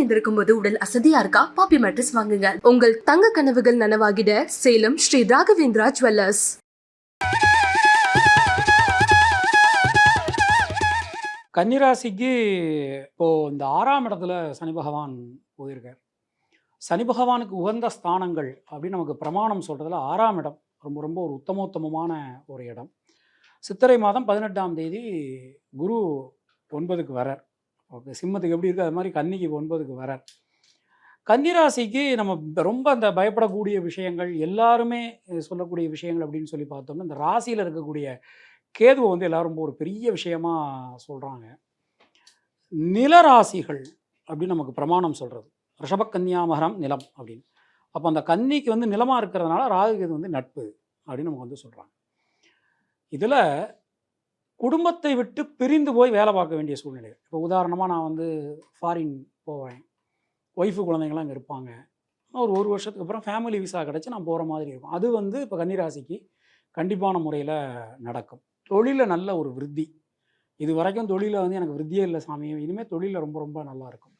எழுந்திருக்கும் போது உடல் அசதியா இருக்கா? பாப்பி மேட்ரஸ் வாங்குங்க. உங்கள் தங்க கனவுகள் நனவாகிட சேலம் ஸ்ரீ ராகவேந்திரா ஜுவல்லர்ஸ். கன்னிராசிக்கு இப்போது இந்த ஆறாம் இடத்துல சனி பகவான் போயிருக்கார். சனி பகவானுக்கு உகந்த ஸ்தானங்கள் அப்படின்னு நமக்கு பிரமாணம் சொல்கிறதுல ஆறாம் இடம் ரொம்ப ரொம்ப ஒரு உத்தமோத்தமமான ஒரு இடம். சித்திரை மாதம் பதினெட்டாம் தேதி குரு ஒன்பதுக்கு வரார் ஓகே. சிம்மத்துக்கு எப்படி இருக்குது அது மாதிரி கன்னிக்கு ஒன்பதுக்கு வரார். கன்னிராசிக்கு நம்ம ரொம்ப அந்த பயப்படக்கூடிய விஷயங்கள் எல்லாருமே சொல்லக்கூடிய விஷயங்கள் அப்படின்னு சொல்லி பார்த்தோம்னா இந்த ராசியில் இருக்கக்கூடிய கேதுவை வந்து எல்லாரும் ரொம்ப ஒரு பெரிய விஷயமா சொல்கிறாங்க நிலராசிகள் அப்படின்னு நமக்கு பிரமாணம் சொல்கிறது ரிஷபக்கன்னியாமகரம் நிலம் அப்படின்னு. அப்போ அந்த கன்னிக்கு வந்து நிலமாக இருக்கிறதுனால ராகு கேது வந்து நட்பு அப்படின்னு நமக்கு வந்து சொல்கிறாங்க இதில் குடும்பத்தை விட்டு பிரிந்து போய் வேலை பார்க்க வேண்டிய சூழ்நிலை இப்போ உதாரணமாக நான் வந்து ஃபாரின் போவேன். ஒய்ஃபு குழந்தைங்களாம் அங்கே இருப்பாங்க. ஒரு ஒரு வருஷத்துக்கு அப்புறம் ஃபேமிலி விசா கிடச்சி நான் போகிற மாதிரி இருக்கும். அது வந்து இப்போ கன்னிராசிக்கு கண்டிப்பான முறையில் நடக்கும். தொழிலில் நல்ல ஒரு விருத்தி. இது வரைக்கும் தொழிலில் வந்து எனக்கு விருத்தியே இல்லை சாமி. இனிமேல் தொழிலில் ரொம்ப ரொம்ப நல்லாயிருக்கும்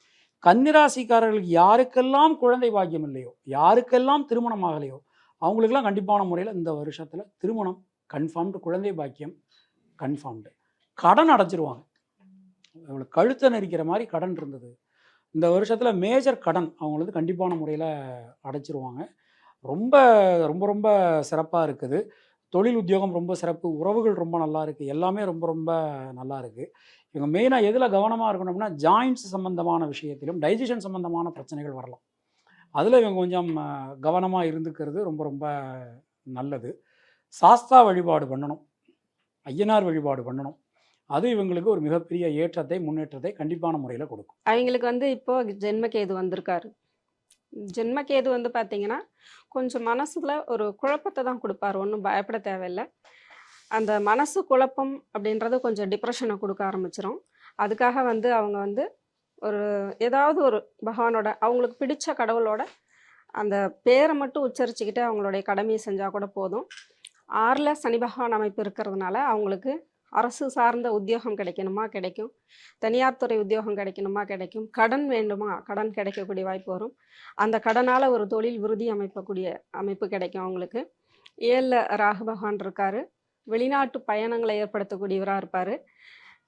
கன்னிராசிக்காரர்களுக்கு யாருக்கெல்லாம் குழந்தை பாக்கியம் இல்லையோ யாருக்கெல்லாம் திருமணம் ஆகலையோ அவங்களுக்கெல்லாம் கண்டிப்பான முறையில் இந்த வருஷத்தில் திருமணம் கன்ஃபார்ம்டு குழந்தை பாக்கியம் கன்ஃபார்ம்டு கடன் அடைஞ்சிருவாங்க. அவங்களுக்கு கழுத்தை நெரிக்கிற மாதிரி கடன் இருந்தது. இந்த வருஷத்தில் மேஜர் கடன் அவங்களது கண்டிப்பான முறையில் அடைச்சிருவாங்க ரொம்ப ரொம்ப ரொம்ப சிறப்பாக இருக்குது. தொழில் உத்தியோகம் ரொம்ப சிறப்பு. உறவுகள் ரொம்ப நல்லா இருக்குது எல்லாமே ரொம்ப ரொம்ப நல்லா இருக்குது இவங்க மெயினாக எதில் கவனமாக இருக்கணும்னா ஜாயின்ட்ஸ் சம்மந்தமான விஷயத்திலும் டைஜஷன் சம்மந்தமான பிரச்சனைகள் வரலாம். அதில் இவங்க கொஞ்சம் கவனமாக இருந்துக்கிறது ரொம்ப ரொம்ப நல்லது. சாஸ்தா வழிபாடு பண்ணணும். ஐயனார் வழிபாடு பண்ணணும். அது இவங்களுக்கு ஒரு மிகப்பெரிய ஏற்றத்தை முன்னேற்றத்தை கண்டிப்பான முறையில் கொடுக்கும். அவங்களுக்கு வந்து இப்போ ஜென்மகேது வந்திருக்காரு. ஜென்மகேது வந்து பார்த்தீங்கன்னா கொஞ்சம் மனசுல ஒரு குழப்பத்தை தான் கொடுப்பாரு. ஒன்றும் பயப்பட தேவையில்லை. அந்த மனசு குழப்பம் அப்படின்றது கொஞ்சம் டிப்ரெஷனை கொடுக்க ஆரம்பிச்சிடும் அதுக்காக வந்து அவங்க வந்து ஒரு ஏதாவது ஒரு பகவானோட அவங்களுக்கு பிடிச்ச கடவுளோட அந்த பேரை மட்டும் உச்சரிச்சுக்கிட்டு அவங்களுடைய கடமையை செஞ்சால் கூட போதும். ஆறில் சனி பகவான் அமைப்பு இருக்கிறதுனால அவங்களுக்கு அரசு சார்ந்த உத்தியோகம் கிடைக்கணுமா? கிடைக்கும். தனியார் துறை உத்தியோகம் கிடைக்கணுமா? கிடைக்கும். கடன் வேண்டுமா? கடன் கிடைக்கக்கூடிய வாய்ப்பு வரும். அந்த கடனால் ஒரு தொழில் விருதி அமைப்பக்கூடிய அமைப்பு கிடைக்கும் அவங்களுக்கு. ஏழில் ராகு பகவான் இருக்கார். வெளிநாட்டு பயணங்களை ஏற்படுத்தக்கூடியவராக இருப்பார்.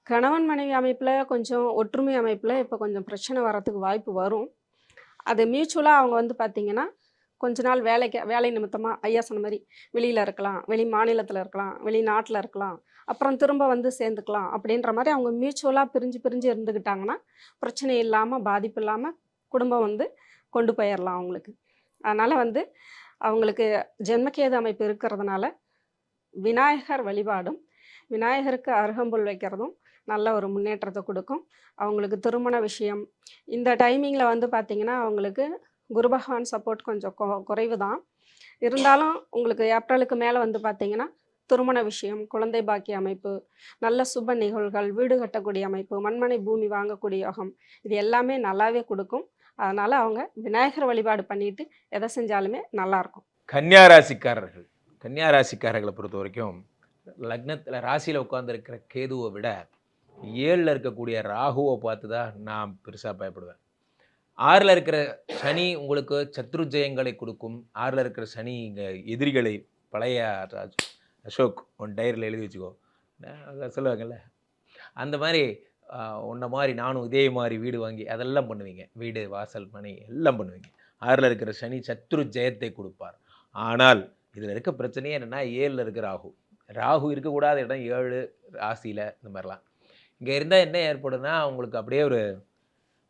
கணவன் மனைவி அமைப்பில் கொஞ்சம் ஒற்றுமை அமைப்பில் இப்போ கொஞ்சம் பிரச்சனை வரத்துக்கு வாய்ப்பு வரும். அது மியூச்சுவலாக அவங்க வந்து பார்த்திங்கன்னா கொஞ்ச நாள் வேலைக்கு வேலை நிமித்தமாக ஐயா சொன்ன மாதிரி வெளியில் இருக்கலாம் வெளி மாநிலத்தில் இருக்கலாம் வெளிநாட்டில் இருக்கலாம் அப்புறம் திரும்ப வந்து சேர்ந்துக்கலாம் அப்படின்ற மாதிரி அவங்க மியூச்சுவலாக பிரிஞ்சு பிரிஞ்சு இருந்துக்கிட்டாங்கன்னா பிரச்சனை இல்லாமல் பாதிப்பு இல்லாமல் குடும்பம் வந்து கொண்டு போயிடலாம் அவங்களுக்கு. அதனால் வந்து அவங்களுக்கு ஜென்மக்கேது அமைப்பு இருக்கிறதுனால விநாயகர் வழிபாடும் விநாயகருக்கு அருகம்புல் வைக்கிறதும் நல்ல ஒரு முன்னேற்றத்தை கொடுக்கும். அவங்களுக்கு திருமண விஷயம் இந்த டைமிங்கில் வந்து பார்த்திங்கன்னா அவங்களுக்கு குரு பகவான் சப்போர்ட் கொஞ்சம் கொ குறைவு தான் இருந்தாலும் உங்களுக்கு ஏப்ரலுக்கு மேலே வந்து பார்த்திங்கன்னா திருமண விஷயம் குழந்தை பாக்கிய அமைப்பு நல்ல சுப நிகழ்வுகள் வீடு கட்டக்கூடிய அமைப்பு மண்மனை பூமி வாங்கக்கூடிய யோகம் இது எல்லாமே நல்லாவே கொடுக்கும். அதனால் அவங்க விநாயகர் வழிபாடு பண்ணிட்டு எதை செஞ்சாலுமே நல்லாயிருக்கும் கன்னியாராசிக்காரர்கள் ராசிக்காரர்கள் கன்னியா ராசிக்காரர்களை பொறுத்த வரைக்கும் லக்னத்தில் ராசியில் உட்காந்துருக்கிற கேதுவை விட ஏழில் இருக்கக்கூடிய ராகுவை பார்த்து தான் நான் பெருசாக பயப்படுவேன். ஆறில் இருக்கிற சனி உங்களுக்கு சத்ரு ஜெயங்களை கொடுக்கும். ஆறில் இருக்கிற சனி இங்கே எதிரிகளை பழைய ராஜ் அசோக் உன் டைரியில் எழுதி வச்சுக்கோ. சொல்லுவாங்கல்ல. அந்த மாதிரி உன்ன மாதிரி நானும் இதே மாதிரி வீடு வாங்கி அதெல்லாம் பண்ணுவீங்க. வீடு வாசல் மனை எல்லாம் பண்ணுவீங்க. ஆறில் இருக்கிற சனி சத்ரு ஜெயத்தை கொடுப்பார். ஆனால் இதில் இருக்க பிரச்சனையே என்னென்னா ஏழில் இருக்கிற ராகு. ராகு இருக்கக்கூடாத இடம் ஏழு ராசியில் இந்த மாதிரிலாம். இங்கே இருந்தால் என்ன ஏற்படும்னா உங்களுக்கு அப்படியே ஒரு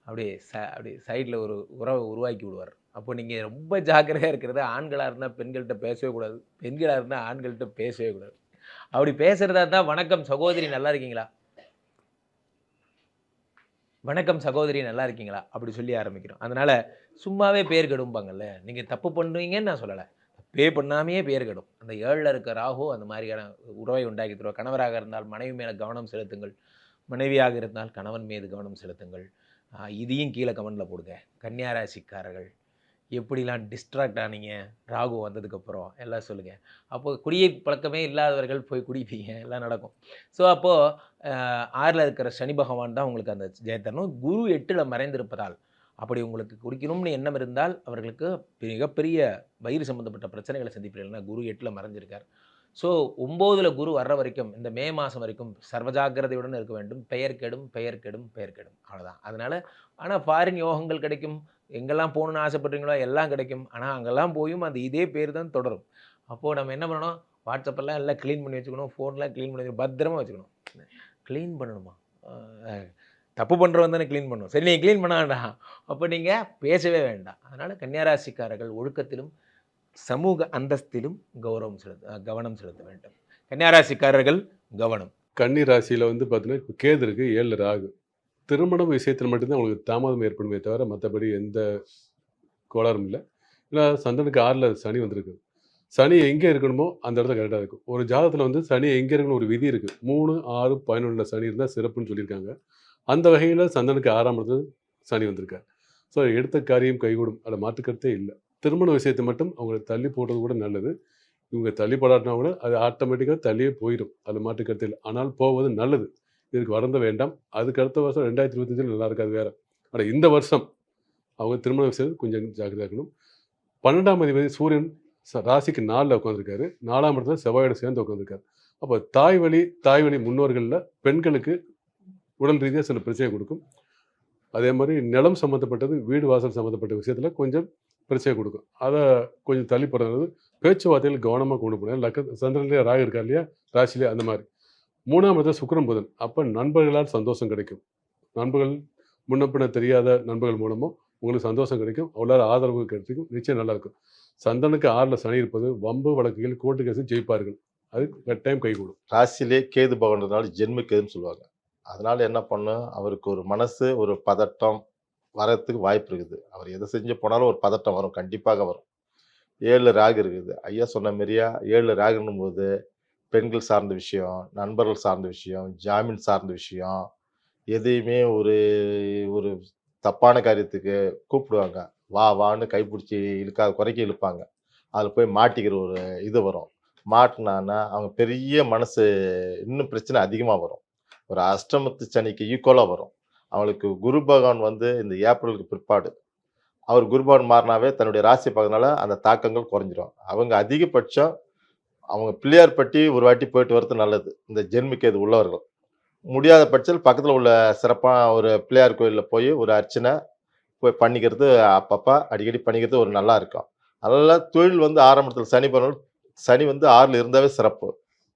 அப்படியே ச அப்படியே சைடில் ஒரு உறவை உருவாக்கி விடுவார். அப்போ நீங்கள் ரொம்ப ஜாக்கிரதையாக இருக்கிறது ஆண்களாக இருந்தால் பெண்கள்கிட்ட பேசவே கூடாது. பெண்களாக இருந்தால் ஆண்கள்கிட்ட பேசவே கூடாது. அப்படி பேசுகிறதா இருந்தால் வணக்கம் சகோதரி நல்லா இருக்கீங்களா? வணக்கம் சகோதரி நல்லா இருக்கீங்களா? அப்படி சொல்லி ஆரம்பிக்கிறோம். அதனால் சும்மாவே பேர் கெடும்பாங்கல்ல. நீங்கள் தப்பு பண்ணுவீங்கன்னு நான் சொல்லலை. பே பண்ணாமையே பேர் கெடும். அந்த ஏழில் இருக்க ராகு அந்த மாதிரியான உறவை உண்டாக்கி தருவோம் கணவராக இருந்தால் மனைவி மேலே கவனம் செலுத்துங்கள். மனைவியாக இருந்தால் கணவன் மீது கவனம் செலுத்துங்கள். இதையும் கீழே கமெண்டில் போடுங்க. கன்னியாராசிக்காரர்கள் எப்படிலாம் டிஸ்ட்ராக்ட் ஆனீங்க? ராகு வந்ததுக்கப்புறம் எல்லாம் சொல்லுங்கள் அப்போது குடியை பழக்கமே இல்லாதவர்கள் போய் குடிப்பீங்க. எல்லாம் நடக்கும். ஸோ அப்போது ஆறில் இருக்கிற சனி பகவான் தான் உங்களுக்கு அந்த ஜெயத்தரணும் குரு எட்டில் மறைந்திருப்பதால் அப்படி உங்களுக்கு குடிக்கணும்னு எண்ணம் இருந்தால் அவர்களுக்கு மிகப்பெரிய வயிறு சம்மந்தப்பட்ட பிரச்சனைகளை சந்திப்பீர்கள்னா குரு எட்டில் மறைஞ்சிருக்கார். ஸோ ஒம்போதில் குரு வர்ற வரைக்கும் இந்த மே மாதம் வரைக்கும் சர்வஜாகிரதையுடன் இருக்க வேண்டும். பெயர் கெடும் பெயர் கெடும் பெயர் கெடும். அவ்வளோதான் அதனால் ஆனால் ஃபாரின் யோகங்கள் கிடைக்கும். எங்கெல்லாம் போகணுன்னு ஆசைப்பட்றீங்களோ எல்லாம் கிடைக்கும். ஆனால் அங்கெல்லாம் போயும் அந்த இதே பேர் தான் தொடரும். அப்போது நம்ம என்ன பண்ணணும்? வாட்ஸ்அப்பெல்லாம் எல்லாம் க்ளீன் பண்ணி வச்சுக்கணும். ஃபோன்லாம் க்ளீன் பண்ணி வச்சுக்கணும். பத்திரமா வச்சுக்கணும். க்ளீன் பண்ணணுமா? தப்பு பண்ணுறவன் தானே க்ளீன் பண்ணணும் சரி நீங்கள் க்ளீன் பண்ண வேண்டாம் அப்போ நீங்கள் பேசவே வேண்டாம். அதனால் கன்னியாராசிக்காரர்கள் ஒழுக்கத்திலும் சமூக அந்தஸ்திலும் கௌரவம் செலுத்த கவனம் செலுத்த வேண்டும். கன்னியாராசிக்காரர்கள் கவனம். கன்னி ராசியில் வந்து பார்த்தீங்கன்னா இப்போ கேது இருக்குது ஏழு ராகு. திருமணம் விஷயத்தில் மட்டும்தான் உங்களுக்கு தாமதம் ஏற்படுமே தவிர மற்றபடி எந்த கோளாறும் இல்லை. ஏன்னா சந்தனுக்கு ஆறில் சனி வந்திருக்கு. சனி எங்கே இருக்கணுமோ அந்த இடத்துல கரெக்டாக இருக்கும். ஒரு ஜாதகத்தில் வந்து சனி எங்கே இருக்கணும் ஒரு விதி இருக்குது மூணு ஆறு பதினொன்றில் சனி இருந்தால் சிறப்புன்னு சொல்லியிருக்காங்க. அந்த வகையில் சந்தனுக்கு ஆறாம் இடத்துல சனி வந்திருக்கார். ஸோ எடுத்த காரியம் கைகூடும். அதை மாற்றுக்கிறதே இல்லை. திருமண விஷயத்தை மட்டும் அவங்களை தள்ளி போடுறது கூட நல்லது. இவங்க தள்ளி போடாட்டினா கூட அது ஆட்டோமேட்டிக்காக தள்ளியே போயிடும். அது மாற்றுக்கருத்து இல்லை ஆனால் போவது நல்லது. இதுக்கு வறந்த வேண்டாம். அதுக்கு அடுத்த வருஷம் ரெண்டாயிரத்தி இருபத்தஞ்சில் நல்லா இருக்காது வேற. ஆனால் இந்த வருஷம் அவங்க திருமண விஷயத்தில் கொஞ்சம் ஜாக்கிரதையா இருக்கணும். பன்னெண்டாம் அதிபதி சூரியன் ராசிக்கு நாலில் உட்காந்துருக்காரு நாலாம் இடத்துல செவ்வாயோட சேர்ந்து உட்காந்துருக்காரு அப்போ தாய் வழி தாய் வழி முன்னோர்களில் பெண்களுக்கு உடல் ரீதியாக சில பிரச்சனை கொடுக்கும். அதே மாதிரி நிலம் சம்மந்தப்பட்டது வீடு வாசல் சம்மந்தப்பட்ட விஷயத்தில் கொஞ்சம் பிரச்சனை கொடுக்கும். அதை கொஞ்சம் தள்ளி போடுறது பேச்சுவார்த்தையில் கவனமாக கொண்டு போனேன் லக்க சந்திரன்லேயே ராகு இருக்கா இல்லையா? ராசிலே அந்த மாதிரி. மூணாம் இடத்துல புதன். அப்போ நண்பர்களால் சந்தோஷம் கிடைக்கும். நண்பர்கள் முன்னப்பின பின்ன தெரியாத நண்பர்கள் மூலமோ உங்களுக்கு சந்தோஷம் கிடைக்கும். அவ்வளோ ஆதரவு கிடைக்கும் நிச்சயம் நல்லாயிருக்கும் சந்தனுக்கு ஆறில் சனி இருப்பது வம்பு வழக்குகள் கோர்ட்டு கேஸு ஜெயிப்பார்கள். அது கட்டாயம் கைகூடும் ராசிலே கேது பகன்றதுனால ஜென்ம கேதுன்னு சொல்லுவாங்க. அதனால் என்ன பண்ணும் அவருக்கு ஒரு மனசு ஒரு பதட்டம் வரத்துக்கு வாய்ப்பு இருக்குது. அவர் எதை செஞ்சு போனாலும் ஒரு பதட்டம் வரும். கண்டிப்பாக வரும். ஏழு ராகு இருக்குது. ஐயா சொன்ன மாதிரியா ஏழு ராகுன்னும் போது பெண்கள் சார்ந்த விஷயம் நண்பர்கள் சார்ந்த விஷயம் ஜாமீன் சார்ந்த விஷயம் எதையுமே ஒரு ஒரு தப்பான காரியத்துக்கு கூப்பிடுவாங்க. வா வான்னு கைப்பிடிச்சி இழுக்காத குறைக்க இழுப்பாங்க. அதில் போய் மாட்டிக்கிற ஒரு இது வரும். மாட்டினான்னா அவங்க பெரிய மனசு இன்னும் பிரச்சனை அதிகமாக வரும். ஒரு அஷ்டமத்து சனிக்கு ஈக்குவலாக வரும். அவளுக்கு குரு பகவான் வந்து இந்த ஏப்ரலுக்கு பிற்பாடு அவர் குரு பகவான் மாறினாவே தன்னுடைய ராசி பார்க்கறதுனால அந்த தாக்கங்கள் குறைஞ்சிரும். அவங்க அதிகபட்சம் அவங்க பிள்ளையார் பட்டி ஒரு வாட்டி போயிட்டு வர்றது நல்லது. இந்த ஜென்மிக்கேது உள்ளவர்கள். முடியாத பட்சத்தில் பக்கத்தில் உள்ள சிறப்பான ஒரு பிள்ளையார் கோயிலில் போய் ஒரு அர்ச்சனை போய் பண்ணிக்கிறது அப்பப்போ அடிக்கடி பண்ணிக்கிறது ஒரு நல்லா இருக்கும். அதனால் தொழில் வந்து ஆரம்பத்தில் சனி பகவான் சனி வந்து ஆறில் இருந்தாவே சிறப்பு.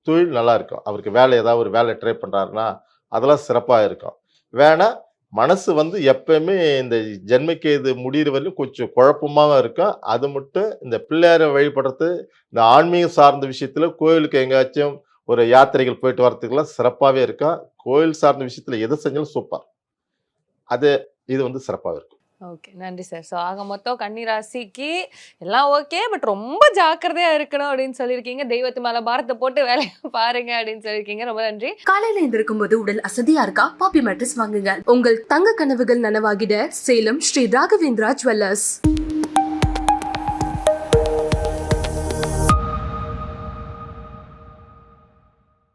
தொழில் நல்லா இருக்கும். அவருக்கு வேலை ஏதாவது ஒரு வேலை ட்ரை பண்ணுறாருன்னா அதெல்லாம் சிறப்பாக இருக்கும். வேணால் மனசு வந்து எப்பயுமே இந்த ஜென்மக்கேது முடிகிற வரையும் கொஞ்சம் குழப்பமாக இருக்கும். அது மட்டும் இந்த பிள்ளையாரை வழிபடுறது இந்த ஆன்மீகம் சார்ந்த விஷயத்தில் கோயிலுக்கு எங்கேயாச்சும் ஒரு யாத்திரைகள் போயிட்டு வர்றதுக்கெல்லாம் சிறப்பாகவே இருக்கும். கோயில் சார்ந்த விஷயத்தில் எது செஞ்சாலும் சூப்பர். அது இது வந்து சிறப்பாக இருக்கும். ஓகே நன்றி சார். ஸோ ஆக மொத்தம் கன்னிராசிக்கு எல்லாம் ஓகே பட் ரொம்ப ஜாக்கிரதையா இருக்கணும் அப்படின்னு சொல்லியிருக்கீங்க. தெய்வத்து மேல பாரத்தை போட்டு வேலையை பாருங்க அப்படின்னு சொல்லியிருக்கீங்க. ரொம்ப நன்றி. காலையில எந்திருக்கும் போது உடல் அசதியா இருக்கா? பாப்பி மேட்ரஸ் வாங்குங்க. உங்கள் தங்க கனவுகள் நனவாகிட. சேலம் ஸ்ரீ ராகவேந்திரா ஜுவல்லர்ஸ்.